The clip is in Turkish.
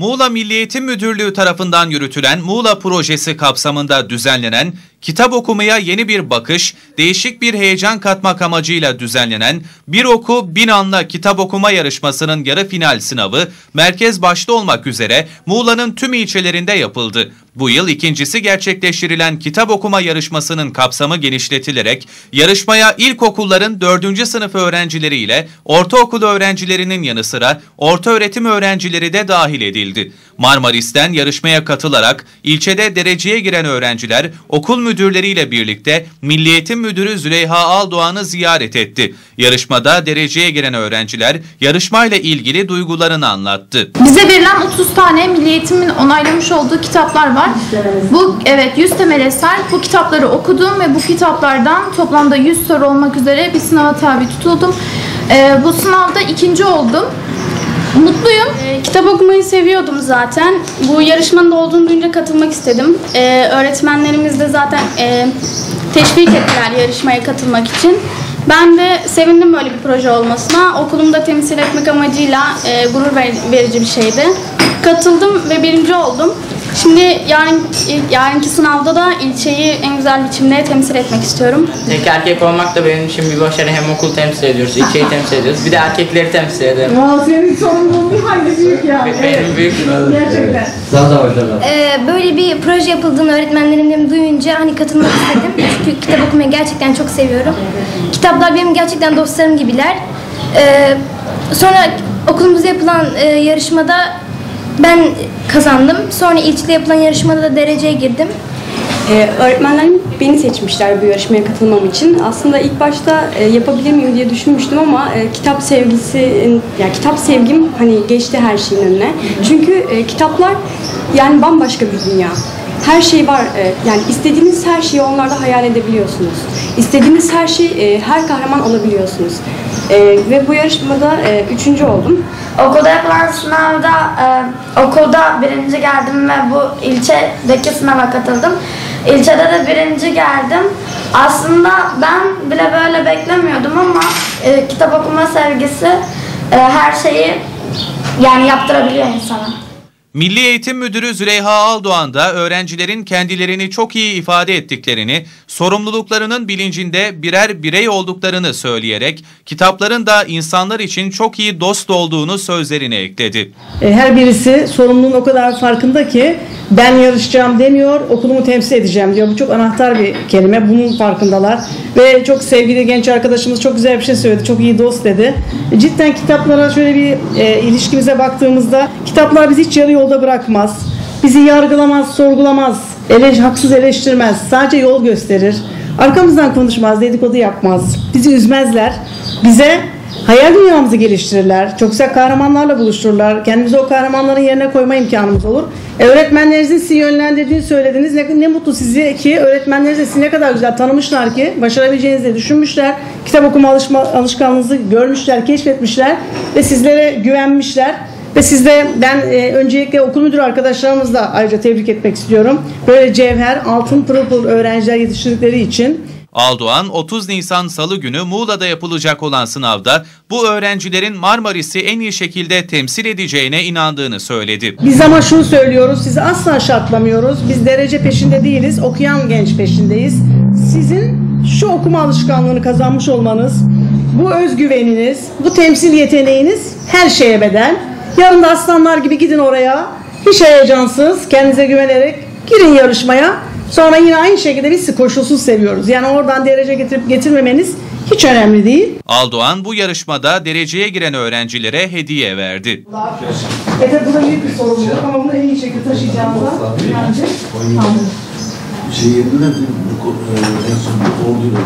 Muğla Milli Eğitim Müdürlüğü tarafından yürütülen Muğla projesi kapsamında düzenlenen kitap okumaya yeni bir bakış, değişik bir heyecan katmak amacıyla düzenlenen Bir Oku Bin Anla kitap okuma yarışmasının yarı final sınavı merkez başta olmak üzere Muğla'nın tüm ilçelerinde yapıldı. Bu yıl ikincisi gerçekleştirilen kitap okuma yarışmasının kapsamı genişletilerek yarışmaya ilkokulların 4. sınıf öğrencileriyle ortaokul öğrencilerinin yanı sıra orta öğretim öğrencileri de dahil edildi. Marmaris'ten yarışmaya katılarak ilçede dereceye giren öğrenciler okul müdürleriyle birlikte Milli Eğitim Müdürü Züleyha Aldoğan'ı ziyaret etti. Yarışmada dereceye giren öğrenciler yarışmayla ilgili duygularını anlattı. Bize verilen 30 tane Milli Eğitim'in onaylamış olduğu kitaplar var. Bu evet 100 temel eser. Bu kitapları okudum ve bu kitaplardan toplamda 100 soru olmak üzere bir sınava tabi tutuldum. Ee, bu sınavda ikinci oldum. Mutluyum. Ee, Kitap okumayı seviyordum zaten. Bu yarışmanın olduğunu duyunca katılmak istedim. Ee, öğretmenlerimiz de zaten e, teşvik ettiler yarışmaya katılmak için. Ben de sevindim böyle bir proje olmasına. Okulumda temsil etmek amacıyla e, gurur ver- verici bir şeydi. Katıldım ve birinci oldum. Şimdi yarın yarınki sınavda da ilçeyi en güzel biçimde temsil etmek istiyorum. Tek erkek olmak da benim için bir başarı. Hem okul temsil ediyoruz, ilçeyi temsil ediyoruz. Bir de erkekleri temsil ederim. Aa, senin sorumluluğun hangi büyük ya? Benim büyük Gerçekten. Sana da başarılar. Ee, böyle bir proje yapıldığını öğretmenlerimden duyunca hani katılmak istedim. Çünkü kitap okumayı gerçekten çok seviyorum. Kitaplar benim gerçekten dostlarım gibiler. Ee, sonra okulumuzda yapılan e, yarışmada ben kazandım. Sonra ilçede yapılan yarışmada da dereceye girdim. Ee, öğretmenlerim beni seçmişler bu yarışmaya katılmam için. Aslında ilk başta e, yapabilir miyim diye düşünmüştüm ama e, kitap sevgisi, yani kitap sevgim hani geçti her şeyin önüne. Çünkü e, kitaplar yani bambaşka bir dünya. Her şey var. e, yani istediğiniz her şeyi onlarda hayal edebiliyorsunuz. İstediğiniz her şey, e, her kahraman olabiliyorsunuz. E, ve bu yarışmada e, üçüncü oldum. Okulda yapılan sınavda e, okulda birinci geldim ve bu ilçedeki sınava katıldım. İlçede de birinci geldim. Aslında ben bile böyle beklemiyordum ama e, kitap okuma sevgisi e, her şeyi yani yaptırabiliyor insana. Milli Eğitim Müdürü Züleyha Aldoğan da öğrencilerin kendilerini çok iyi ifade ettiklerini, sorumluluklarının bilincinde birer birey olduklarını söyleyerek kitapların da insanlar için çok iyi dost olduğunu sözlerine ekledi. E, Her birisi sorumluluğun o kadar farkında ki ben yarışacağım demiyor, okulumu temsil edeceğim diyor. Bu çok anahtar bir kelime. Bunun farkındalar. Ve çok sevgili genç arkadaşımız çok güzel bir şey söyledi. Çok iyi dost dedi. E, Cidden kitaplara şöyle bir e, ilişkimize baktığımızda kitaplar bizi hiç yarı yolda bırakmaz. Bizi yargılamaz, sorgulamaz, eleş, haksız eleştirmez. Sadece yol gösterir. Arkamızdan konuşmaz, dedikodu yapmaz. Bizi üzmezler. Bize hayal dünyamızı geliştirirler. Çok güzel kahramanlarla buluştururlar. Kendimizi o kahramanların yerine koyma imkanımız olur. Öğretmenlerinizin sizi yönlendirdiğini söylediniz. Ne, ne mutlu sizi ki öğretmenleriniz de sizi ne kadar güzel tanımışlar ki başarabileceğinizi de düşünmüşler. Kitap okuma alışma, alışkanlığınızı görmüşler, keşfetmişler ve sizlere güvenmişler. Ve sizde ben e, öncelikle okul müdürü arkadaşlarımızla ayrıca tebrik etmek istiyorum. Böyle cevher, altın pırıl pırıl öğrenciler yetiştirdikleri için Aldoğan 30 Nisan Salı günü Muğla'da yapılacak olan sınavda bu öğrencilerin Marmaris'i en iyi şekilde temsil edeceğine inandığını söyledi. Biz ama şunu söylüyoruz, sizi asla şartlamıyoruz. Biz derece peşinde değiliz, okuyan genç peşindeyiz. Sizin şu okuma alışkanlığını kazanmış olmanız, bu özgüveniniz, bu temsil yeteneğiniz her şeye bedel. Yarın da aslanlar gibi gidin oraya, hiç heyecansız, kendinize güvenerek girin yarışmaya. Sonra yine aynı şekilde biz koşulsuz seviyoruz. Yani oradan derece getirip getirmemeniz hiç önemli değil. Aldoğan bu yarışmada dereceye giren öğrencilere hediye verdi. Evet bu da büyük bir sorumluluk ama bunu en iyi şekilde taşıyacağımıza bence tamam. Şey yerine e, en son orduyla.